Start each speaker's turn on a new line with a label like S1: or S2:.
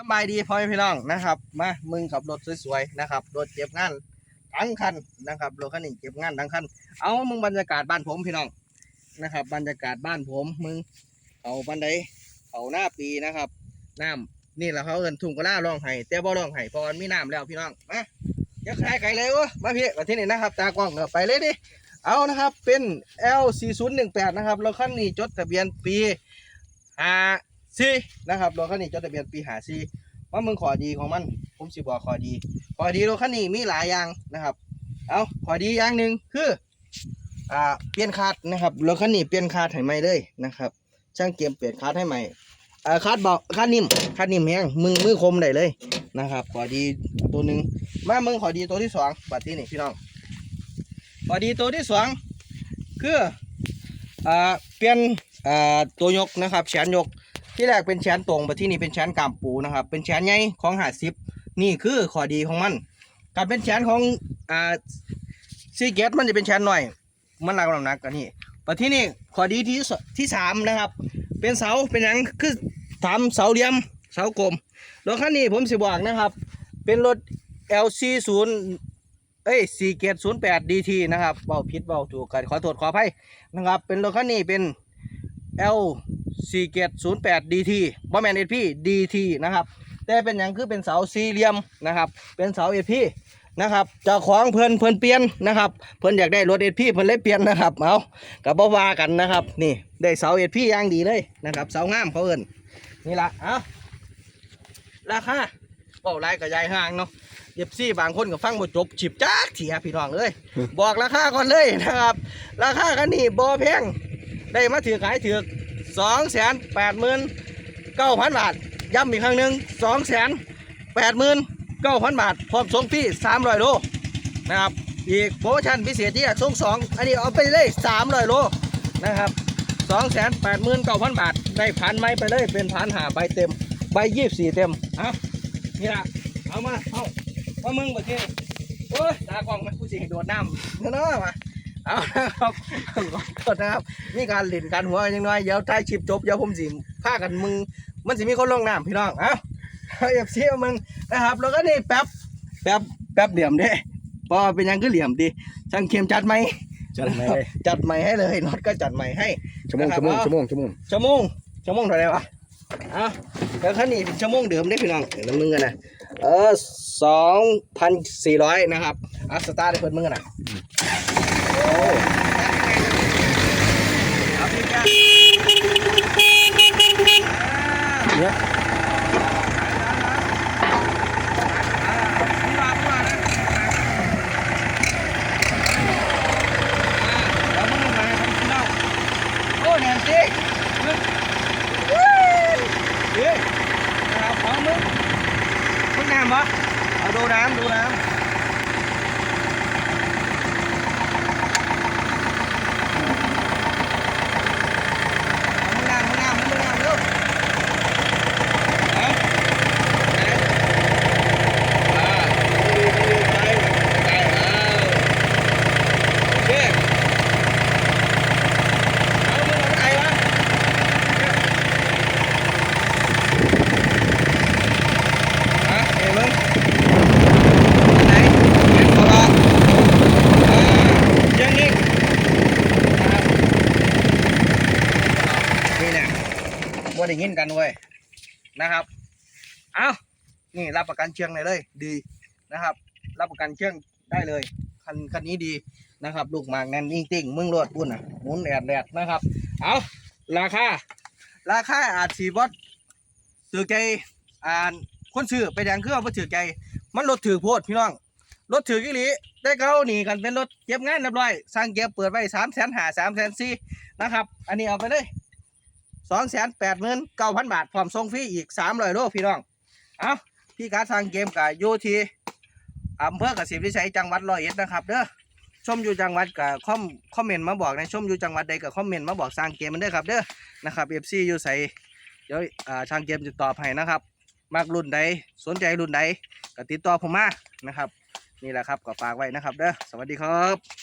S1: สบายดีพ่อพี่น้องนะครับ มามึงขับรถสวยๆนะครับรถเก็บงานทั้งคันนะครับรถคันนี้เก็บงานทั้งคันเอามึงบรรยากาศบ้านผมพี่น้องนะครับ บรรยากาศบ้านผมมึงเอาบันไดเอาหน้าปีนะครับน้ำนี่แหละเขาเอินทุ่งกระลาร้องไห้แต่บ่ร้องไห้พราะมันมีน้ำแล้วพี่น้องมาอย่าขายไก่เลยวะมาพี่มาที่นี่นะครับ ตากล้องเออไปเลยดิเอานะครับเป็น L 4 0 1 8 นะครับรถคันนี้จดทะเบียนปีห้า สี่นะครับรถคันนี้จดทะเบียนปีหาสี่ว่ามึงขอดีของมัน ผมสิบอกขอดี ขอดีรถคันนี้มีหลายอย่างนะครับ เอาขอดีอย่างหนึ่งคืออ่าเปลี่ยนคาดนะครับรถคันนี้เปลี่ยนคาดให้ใหม่เลยนะครับช่างเกมเปลี่ยนคาดให้ใหม่อ่าคาดเบาคาดนิ่มคาดนิ่มแห้งมึงมือคมได้เลยนะครับ ขอดีตัวหนึ่งมามึงขอดีตัวที่สองบัดที่นี่พี่น้องขอดีตัวที่สองคืออ่าเปลี่ยนอ่าตัวยกนะครับแขนยก ที่แรกเป็นแชนตรงไปที่นี่เป็นแชนกามปูนะครับ เป็นแชนใหญ่ของหาซิปนี่คือข้อดีของมันการเป็นแชนของอ่าซีเกตมันจะเป็นแชนหน่อย มันหนักกว่าน้ำหนักกันนี่ไปที่นี่ข้อดีที่ที่สามนะครับ เป็นเสาเป็นหยังคือสามเสาเหลี่ยมเสากลมรถคันนี้ผมสิบอกนะครับ เป็นรถ LC 0เอ้ย4เกต08 DT นะครับเบาผิดเบาถูกกันขอโทษขออภัยนะครับ เป็นรถคันนี้เป็น L 4เกต08 DT บอแมนเอพี DT นะครับ แต่เป็นอย่างคือเป็นเสาสี่เหลี่ยมนะครับ เป็นเสาเอพีนะครับเจ้าของเพิ่นเพิ่นเปลี่ยนนะครับเพิ่นอยากได้รถเอพีเพิ่นเลยเปลี่ยนนะครับเอากับบ่ว่ากันนะครับ นี่ได้เสาเอพีอย่างดีเลยนะครับเสางามเขาเอิ้นนี่ละเอาราคาเป้าไรกับยายห่างเนาะเอฟซีบางคนก็ฟังบ่จบฉิบจักเถียพี่น้องเลยบอกราคาก่อนเลยนะครับ ราคากันนี่บ่แพงได้มาถือขายถือ สองแสนแปดหมื่นเก้าพันบาท ย้ำอีกครั้งหนึ่งสองแสนแปดหมื่นเก้าพันบาท พร้อมส่งฟรีสามร้อยโลนะครับ อีกโปรโมชั่นพิเศษที่ส่งสองอันนี้เอาไปเลยสามร้อยโลนะครับสองแสนแปดหมื่นเก้าพันบาท ได้พันไม้ไปเลยเป็นพันหาใบเต็ม ใบยี่สี่เต็มเอานี่ละเอามา เอาเอามึงมาเที่โอ้ยตากล้องมันกูสิโดดน้ำเนาะมา เอานะครับขอโทษนะครับมีการเล่นการหัวยังน้อยเดี๋ยวท้ายชิปจบเดี๋ยวผมสิพากันมึง มันสิมีคนลงน้ำพี่น้องเอ้าเอฟซีมึงนะครับ แล้วก็นี่แป๊บแป๊บแป๊บเหลี่ยมเด้พอเป็นหยังก็เหลี่ยมดีช่างเข้มจัดไหม
S2: จัดไหม
S1: จัดใหม่ให้เลยน็อตก็จัดใหม่ให้
S2: ชั่วโมง
S1: นะครับ
S2: ชั่วโมง
S1: เอา
S2: ชั่วโมงชั่วโมง
S1: ชั่วโมงชั่วโมงเท่าไหร่วะเอ้าแล้วคันนี้เป็นชั่วโมงเดิมได้พี่น้องเดี๋ยวมึงกันนะเออสองพันสี่ร้อยนะครับอัพสตาร์ทให้เพิ่นมึงกันนะ โอ้เอาพี่แก้ว
S2: เนี่ย
S1: โอ้แนนซี่เฮ้ยนะครับของมึงมึงน้ำปะเอาดูน้ำดูน้ำเอามึงน้ำมึงน้ำมึงน้ำเร็วเอาไหนอ่าดีดีใจใจเอาโอเค เอามึงเอาไปไหนวะฮะเอ้ยมึงไหนเห็นเขาละอ่ายังนี่นะครับนี่เนี่ย ว่ได้ยินกันเว้ยนะครับ เอานี่รับประกันเชียงเลยเลย ดีนะครับ รับประกันเชียงได้เลย คันคันนี้ดีนะครับ ลูกหมากแน่นยิ่งติ่งมึงรวดปุ่นอะหมุนแอดแดดนะครับ เอาราคา ราคาอาจสีบดถือใจอ่านคนซื้อไปแดงเครื่องมาถือใจ มันรถถือโพดพี่น้อง รถถือกี่หลีได้เขาหนีกันเป็นรถเก็บงานเรียบร้อยสร้างเก็บเปิดไว้สามแสนหาสามแสนสี่นะครับ อันนี้เอาไปเลย สองแสนแปดหมื่นเก้าพันบาทพร้อมส่งฟรีอีกสามร้อยโลพี่น้องเอาพี่การทางเกมกับโยทีอำเภอกสิบวิชัยจังหวัดร้อยเอ็ดนะครับเด้อชมอยู่จังหวัดกับคอมคอมเมนต์มาบอกในะชมอยู่จังหวัดใดกับคอมเมนต์มาบอกสร้างเกมมันเด้อครับเด้อนะครับเอฟซีอยู่ใส่เดี๋ยวอ่าทางเกมจะตอบให้นะครับมักรุ่นใดสนใจรุ่นใดก็ติดต่อผมมานะครับ นี่แหละครับก็ฝากไว้นะครับเด้อสวัสดีครับ